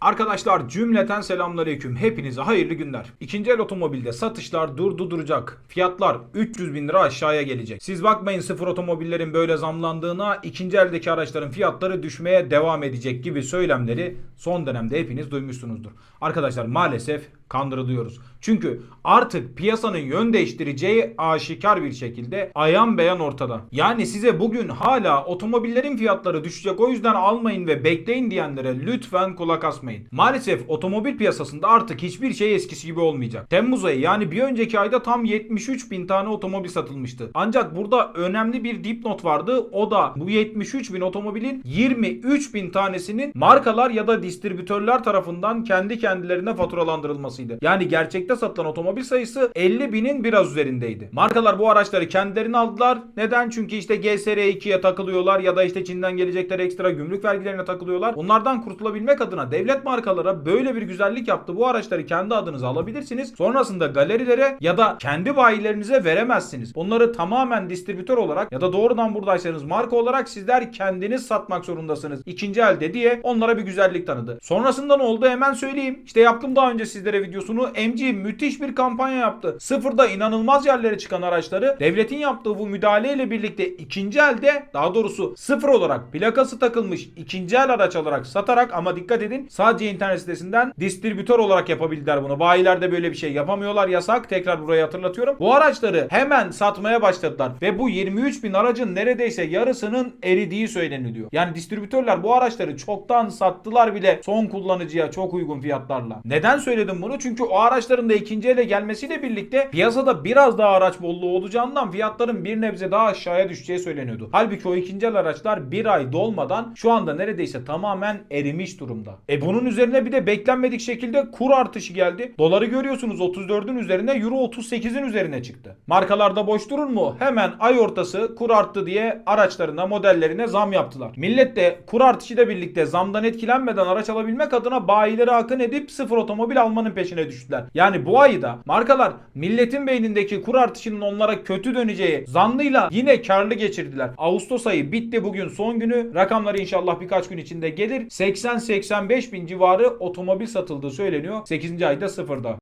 Arkadaşlar cümleten selamünaleyküm. Hepinize hayırlı günler. İkinci el otomobilde satışlar durdu duracak. Fiyatlar 300 bin lira aşağıya gelecek. Siz bakmayın sıfır otomobillerin böyle zamlandığına ikinci eldeki araçların fiyatları düşmeye devam edecek gibi söylemleri son dönemde hepiniz duymuşsunuzdur. Arkadaşlar maalesef kandırılıyoruz. Çünkü artık piyasanın yön değiştireceği aşikar bir şekilde ayan beyan ortada. Yani size bugün hala otomobillerin fiyatları düşecek o yüzden almayın ve bekleyin diyenlere lütfen kulak asmayın. Maalesef otomobil piyasasında artık hiçbir şey eskisi gibi olmayacak. Temmuz ayı yani bir önceki ayda tam 73 bin tane otomobil satılmıştı. Ancak burada önemli bir dipnot vardı. O da bu 73 bin otomobilin 23 bin tanesinin markalar ya da distribütörler tarafından kendi kendilerine faturalandırılmasıydı. Yani gerçekte satılan otomobil sayısı 50 binin biraz üzerindeydi. Markalar bu araçları kendilerine aldılar. Neden? Çünkü işte GSR2'ye takılıyorlar ya da işte Çin'den gelecekleri ekstra gümrük vergilerine takılıyorlar. Bunlardan kurtulabilmek adına devlet markalara böyle bir güzellik yaptı. Bu araçları kendi adınıza alabilirsiniz. Sonrasında galerilere ya da kendi bayilerinize veremezsiniz. Bunları tamamen distribütör olarak ya da doğrudan buradaysanız marka olarak sizler kendiniz satmak zorundasınız. İkinci elde diye onlara bir güzellik tanıdı. Sonrasında ne oldu hemen söyleyeyim. İşte yaptım daha önce sizlere videosunu. MG müthiş bir kampanya yaptı. Sıfırda inanılmaz yerlere çıkan araçları devletin yaptığı bu müdahaleyle birlikte ikinci elde daha doğrusu sıfır olarak plakası takılmış ikinci el araç olarak satarak ama dikkat edin sadece internet sitesinden distribütör olarak yapabildiler bunu. Bayilerde böyle bir şey yapamıyorlar yasak. Tekrar burayı hatırlatıyorum. Bu araçları hemen satmaya başladılar ve bu 23 bin aracın neredeyse yarısının eridiği söyleniliyor. Yani distribütörler bu araçları çoktan sattılar bile son kullanıcıya çok uygun fiyatlarla. Neden söyledim bunu? Çünkü o araçların da ikinci ele gelmesiyle birlikte piyasada biraz daha araç bolluğu olacağından fiyatların bir nebze daha aşağıya düşeceği söyleniyordu. Halbuki o ikinci el araçlar bir ay dolmadan şu anda neredeyse tamamen erimiş durumda. E bunun üzerine bir de beklenmedik şekilde kur artışı geldi. Doları görüyorsunuz 34'ün üzerine euro 38'in üzerine çıktı. Markalarda boş durur mu? Hemen ay ortası kur arttı diye araçlarına modellerine zam yaptılar. Millet de kur artışıyla birlikte zamdan etkilenmeden araç alabilmek adına bayileri akın edip sıfır otomobil almanın peşine düştüler. Yani bu ayı da markalar milletin beynindeki kur artışının onlara kötü döneceği zannıyla yine karlı geçirdiler. Ağustos ayı bitti bugün son günü. Rakamları inşallah birkaç gün içinde gelir. 80-85 bin civarı otomobil satıldığı söyleniyor. 8. ayda sıfırda.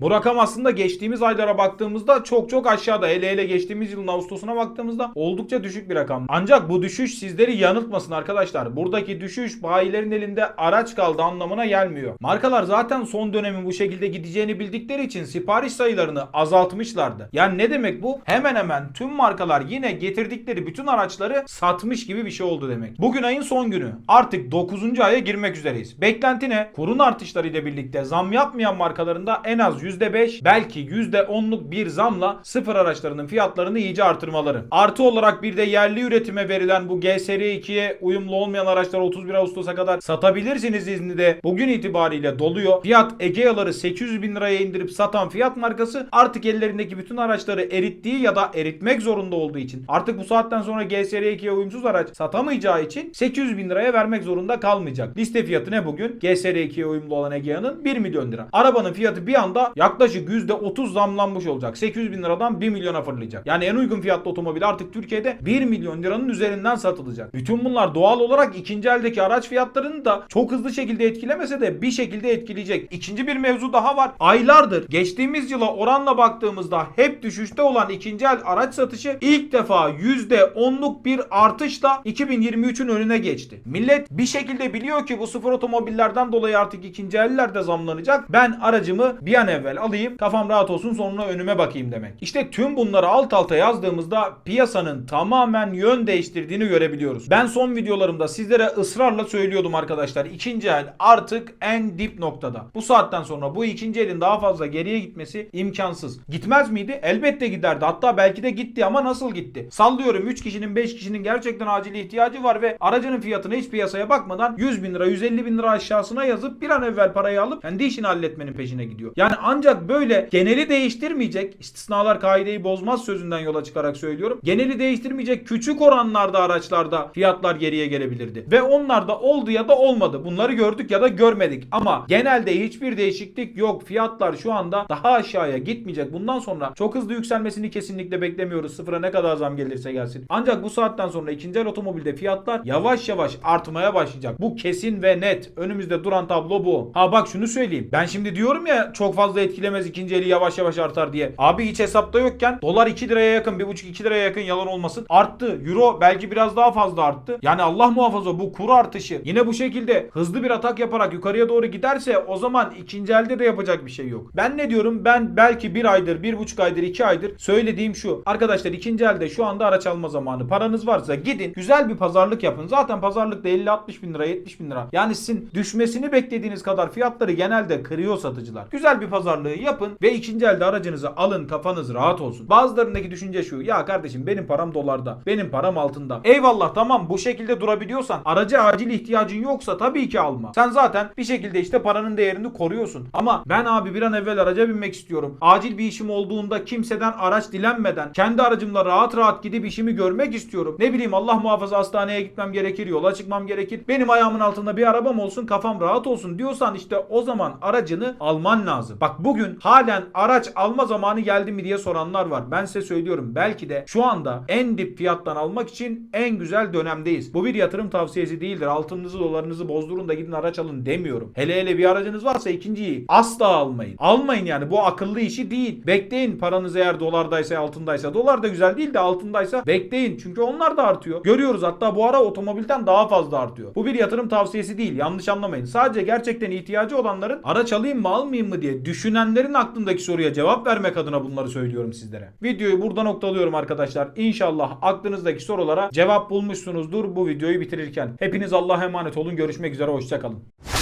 Bu rakam aslında geçtiğimiz aylara baktığımızda çok çok aşağıda. Hele hele geçtiğimiz yılın Ağustos'una baktığımızda oldukça düşük bir rakam. Ancak bu düşüş sizleri yanıltmasın arkadaşlar. Buradaki düşüş bayilerin elinde araç kaldı anlamına gelmiyor. Markalar zaten son dönemin bu şekilde gideceğini bildikleri için sipariş sayılarını azaltmışlardı. Yani ne demek bu? Hemen hemen tüm markalar yine getirdikleri bütün araçları satmış gibi bir şey oldu demek. Bugün ayın son günü. Artık 9. aya girmek üzereyiz. Beklenti ne? Kurun artışlarıyla birlikte zam yapmayan markalarında en az %5 belki %10'luk bir zamla sıfır araçlarının fiyatlarını iyice artırmaları. Artı olarak bir de yerli üretime verilen bu GSR2'ye uyumlu olmayan araçlar 31 Ağustos'a kadar satabilirsiniz izni de bugün itibariyle doluyor. Fiyat Egea'ları 800 bin liraya indirip satan fiyat markası artık ellerindeki bütün araçları erittiği ya da eritmek zorunda olduğu için artık bu saatten sonra GSR2'ye uyumsuz araç satamayacağı için 800 bin liraya vermek zorunda kalmayacak. Liste fiyatı ne bugün? GSR2'ye uyumlu olan Egea'nın 1 milyon lira. Arabanın fiyatı bir anda yaklaşık %30 zamlanmış olacak. 800 bin liradan 1 milyona fırlayacak. Yani en uygun fiyatlı otomobil artık Türkiye'de 1 milyon liranın üzerinden satılacak. Bütün bunlar doğal olarak ikinci eldeki araç fiyatlarını da çok hızlı şekilde etkilemese de bir şekilde etkileyecek. İkinci bir mevzu daha var. Aylardır geçtiğimiz yıla oranla baktığımızda hep düşüşte olan ikinci el araç satışı ilk defa %10'luk bir artışla 2023'ün önüne geçti. Millet bir şekilde biliyor ki bu sıfır otomobillerden dolayı artık ikinci eller de zamlanacak. Ben aracımı bir an evvel alayım kafam rahat olsun sonra önüme bakayım demek. İşte tüm bunları alt alta yazdığımızda piyasanın tamamen yön değiştirdiğini görebiliyoruz. Ben son videolarımda sizlere ısrarla söylüyordum arkadaşlar. ikinci el artık en dip noktada. Bu saatten sonra bu ikinci elin daha fazla geriye gitmesi imkansız. Gitmez miydi? Elbette giderdi. Hatta belki de gitti ama nasıl gitti? Sallıyorum 3 kişinin 5 kişinin gerçekten acil ihtiyacı var ve aracının fiyatını hiç piyasaya bakmadan 100 bin lira 150 bin lira aşağısına yazıp bir an evvel parayı alıp kendi işini halletmenin peşine gidiyor. Yani ancak Ancak böyle geneli değiştirmeyecek, istisnalar kaideyi bozmaz sözünden yola çıkarak söylüyorum. Geneli değiştirmeyecek küçük oranlarda araçlarda fiyatlar geriye gelebilirdi. Ve onlar da oldu ya da olmadı. Bunları gördük ya da görmedik. Ama genelde hiçbir değişiklik yok. Fiyatlar şu anda daha aşağıya gitmeyecek. Bundan sonra çok hızlı yükselmesini kesinlikle beklemiyoruz. Sıfıra ne kadar zam gelirse gelsin. Ancak bu saatten sonra ikinci el otomobilde fiyatlar yavaş yavaş artmaya başlayacak. Bu kesin ve net. Önümüzde duran tablo bu. Ha bak şunu söyleyeyim. Ben şimdi diyorum ya çok fazla etkilemez ikinci eli yavaş yavaş artar diye. Abi hiç hesapta yokken dolar 2 liraya yakın 1,5-2 liraya yakın yalan olmasın arttı. Euro belki biraz daha fazla arttı. Yani Allah muhafaza bu kur artışı yine bu şekilde hızlı bir atak yaparak yukarıya doğru giderse o zaman ikinci elde de yapacak bir şey yok. Ben ne diyorum? Ben belki bir aydır, bir buçuk aydır, iki aydır söylediğim şu. Arkadaşlar ikinci elde şu anda araç alma zamanı. Paranız varsa gidin güzel bir pazarlık yapın. Zaten pazarlıkta 50-60 bin lira, 70 bin lira. Yani sizin düşmesini beklediğiniz kadar fiyatları genelde kırıyor satıcılar. Güzel bir pazarlığı yapın ve ikinci elde aracınızı alın kafanız rahat olsun. Bazılarındaki düşünce şu. Ya kardeşim benim param dolarda. Benim param altında. Eyvallah tamam bu şekilde durabiliyorsan araca acil ihtiyacın yoksa tabii ki alma. Sen zaten bir şekilde işte paranın değerini koruyorsun. Ama ben abi bir an evvel araca binmek istiyorum. Acil bir işim olduğunda kimseden araç dilenmeden kendi aracımla rahat rahat gidip işimi görmek istiyorum. Ne bileyim Allah muhafaza hastaneye gitmem gerekir, yola çıkmam gerekir. Benim ayağımın altında bir arabam olsun, kafam rahat olsun diyorsan işte o zaman aracını alman lazım. Bak bugün halen araç alma zamanı geldi mi diye soranlar var. Ben size söylüyorum belki de şu anda en dip fiyattan almak için en güzel dönemdeyiz. Bu bir yatırım tavsiyesi değildir. Altınınızı dolarınızı bozdurun da gidin araç alın demiyorum. Hele hele bir aracınız varsa ikinciyi asla almayın. Almayın yani bu akıllı işi değil. Bekleyin paranız eğer dolardaysa altındaysa. Dolar da güzel değil de altındaysa bekleyin. Çünkü onlar da artıyor. Görüyoruz hatta bu ara otomobilden daha fazla artıyor. Bu bir yatırım tavsiyesi değil. Yanlış anlamayın. Sadece gerçekten ihtiyacı olanların araç alayım mı almayayım mı diye düşünenlerin aklındaki soruya cevap vermek adına bunları söylüyorum sizlere. Videoyu burada noktalıyorum arkadaşlar. İnşallah aklınızdaki sorulara cevap bulmuşsunuzdur bu videoyu bitirirken. Hepiniz Allah'a emanet olun. Görüşmek üzere. Hoşçakalın.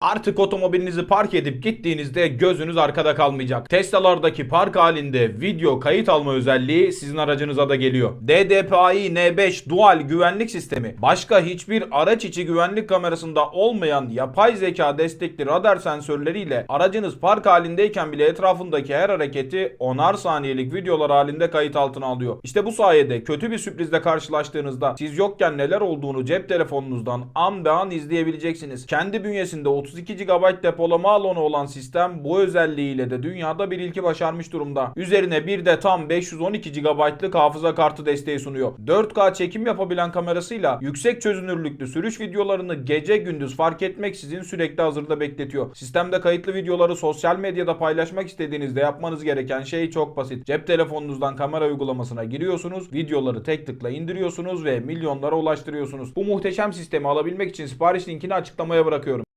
Artık otomobilinizi park edip gittiğinizde gözünüz arkada kalmayacak. Tesla'lardaki park halinde video kayıt alma özelliği sizin aracınıza da geliyor. DDPI N5 Dual güvenlik sistemi başka hiçbir araç içi güvenlik kamerasında olmayan yapay zeka destekli radar sensörleriyle aracınız park halindeyken bile etrafındaki her hareketi onar saniyelik videolar halinde kayıt altına alıyor. İşte bu sayede kötü bir sürprizle karşılaştığınızda siz yokken neler olduğunu cep telefonunuzdan an be an izleyebileceksiniz. Kendi bünyesinde 32 GB depolama alanı olan sistem bu özelliğiyle de dünyada bir ilki başarmış durumda. Üzerine bir de tam 512 GB'lık hafıza kartı desteği sunuyor. 4K çekim yapabilen kamerasıyla yüksek çözünürlüklü sürüş videolarını gece gündüz fark etmeksizin sürekli hazırda bekletiyor. Sistemde kayıtlı videoları sosyal medyada paylaşmak istediğinizde yapmanız gereken şey çok basit. Cep telefonunuzdan kamera uygulamasına giriyorsunuz, videoları tek tıkla indiriyorsunuz ve milyonlara ulaştırıyorsunuz. Bu muhteşem sistemi alabilmek için sipariş linkini açıklamaya bırakıyorum.